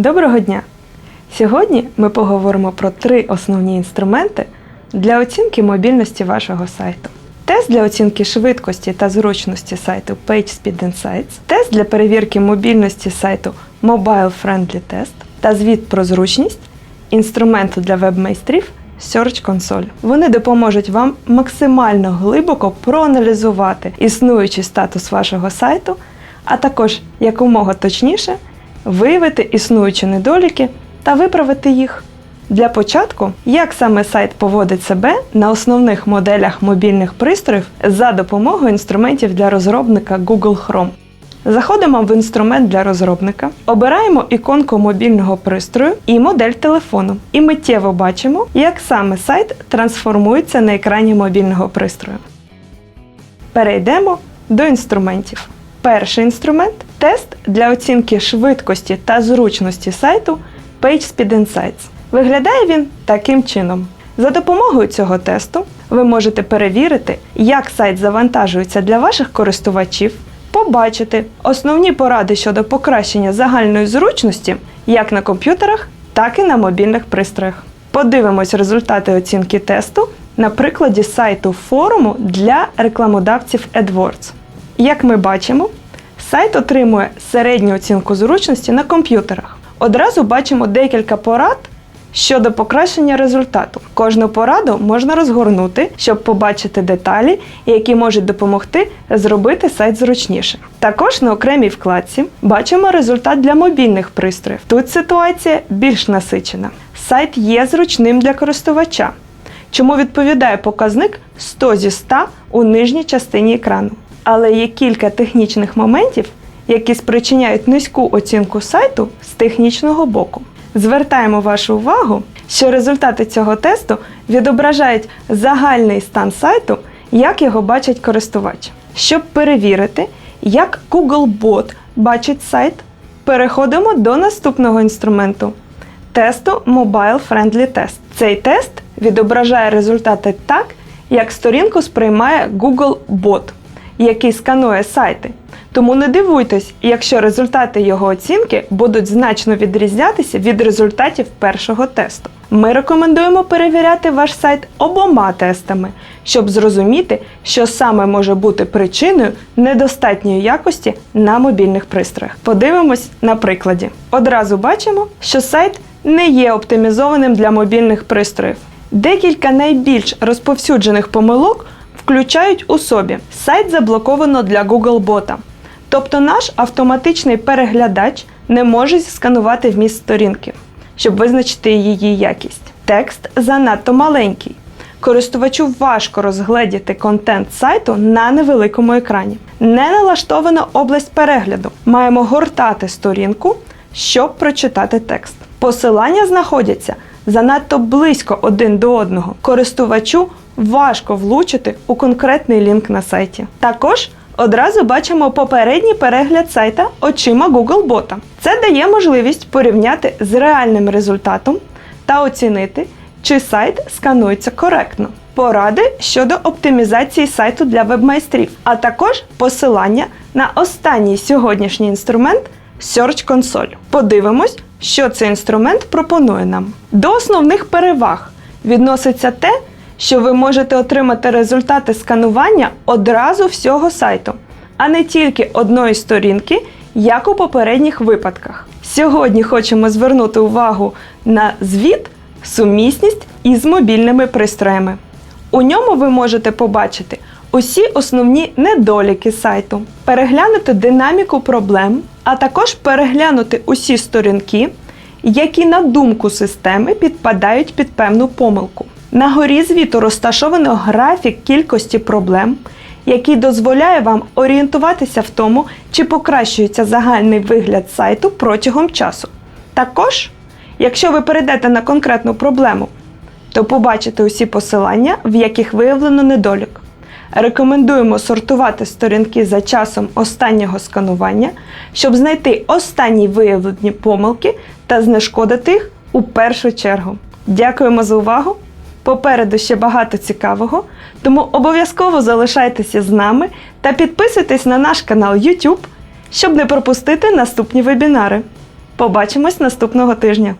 Доброго дня! Сьогодні ми поговоримо про три основні інструменти для оцінки мобільності вашого сайту. Тест для оцінки швидкості та зручності сайту PageSpeed Insights, тест для перевірки мобільності сайту Mobile Friendly Test та звіт про зручність інструменту для веб-майстрів Search Console. Вони допоможуть вам максимально глибоко проаналізувати існуючий статус вашого сайту, а також якомога точніше виявити існуючі недоліки та виправити їх. Для початку, як саме сайт поводить себе на основних моделях мобільних пристроїв за допомогою інструментів для розробника Google Chrome. Заходимо в інструмент для розробника, обираємо іконку мобільного пристрою і модель телефону. І миттєво бачимо, як саме сайт трансформується на екрані мобільного пристрою. Перейдемо до інструментів. Перший інструмент тест для оцінки швидкості та зручності сайту PageSpeed Insights. Виглядає він таким чином. За допомогою цього тесту ви можете перевірити, як сайт завантажується для ваших користувачів, побачити основні поради щодо покращення загальної зручності як на комп'ютерах, так і на мобільних пристроях. Подивимось результати оцінки тесту на прикладі сайту форуму для рекламодавців AdWords. Як ми бачимо, сайт отримує середню оцінку зручності на комп'ютерах. Одразу бачимо декілька порад щодо покращення результату. Кожну пораду можна розгорнути, щоб побачити деталі, які можуть допомогти зробити сайт зручніше. Також на окремій вкладці бачимо результат для мобільних пристроїв. Тут ситуація більш насичена. Сайт є зручним для користувача, чому відповідає показник 100 зі 100 у нижній частині екрану. Але є кілька технічних моментів, які спричиняють низьку оцінку сайту з технічного боку. Звертаємо вашу увагу, що результати цього тесту відображають загальний стан сайту, як його бачить користувач. Щоб перевірити, як Googlebot бачить сайт, переходимо до наступного інструменту тесту Mobile Friendly Test. Цей тест відображає результати так, як сторінку сприймає Googlebot, який сканує сайти. Тому не дивуйтесь, якщо результати його оцінки будуть значно відрізнятися від результатів першого тесту. Ми рекомендуємо перевіряти ваш сайт обома тестами, щоб зрозуміти, що саме може бути причиною недостатньої якості на мобільних пристроях. Подивимось на прикладі. Одразу бачимо, що сайт не є оптимізованим для мобільних пристроїв. Декілька найбільш розповсюджених помилок включають у собі сайт заблоковано для Googlebot. Тобто наш автоматичний переглядач не може сканувати вміст сторінки, щоб визначити її якість. Текст занадто маленький. Користувачу важко розгледіти контент сайту на невеликому екрані. Не налаштована область перегляду. Маємо гортати сторінку, щоб прочитати текст. Посилання знаходяться занадто близько один до одного. Користувачу важко влучити у конкретний лінк на сайті. Також одразу бачимо попередній перегляд сайта очима Googlebot. Це дає можливість порівняти з реальним результатом та оцінити, чи сайт сканується коректно. Поради щодо оптимізації сайту для вебмайстрів, а також посилання на останній сьогоднішній інструмент Search Console. Подивимось, що цей інструмент пропонує нам. До основних переваг відноситься те, що ви можете отримати результати сканування одразу всього сайту, а не тільки одної сторінки, як у попередніх випадках. Сьогодні хочемо звернути увагу на звіт, сумісність із мобільними пристроями. У ньому ви можете побачити усі основні недоліки сайту, переглянути динаміку проблем, а також переглянути усі сторінки, які на думку системи підпадають під певну помилку. На горі звіту розташовано графік кількості проблем, який дозволяє вам орієнтуватися в тому, чи покращується загальний вигляд сайту протягом часу. Також, якщо ви перейдете на конкретну проблему, то побачите усі посилання, в яких виявлено недолік. Рекомендуємо сортувати сторінки за часом останнього сканування, щоб знайти останні виявлені помилки та знешкодити їх у першу чергу. Дякуємо за увагу! Попереду ще багато цікавого, тому обов'язково залишайтеся з нами та підписуйтесь на наш канал YouTube, щоб не пропустити наступні вебінари. Побачимось наступного тижня.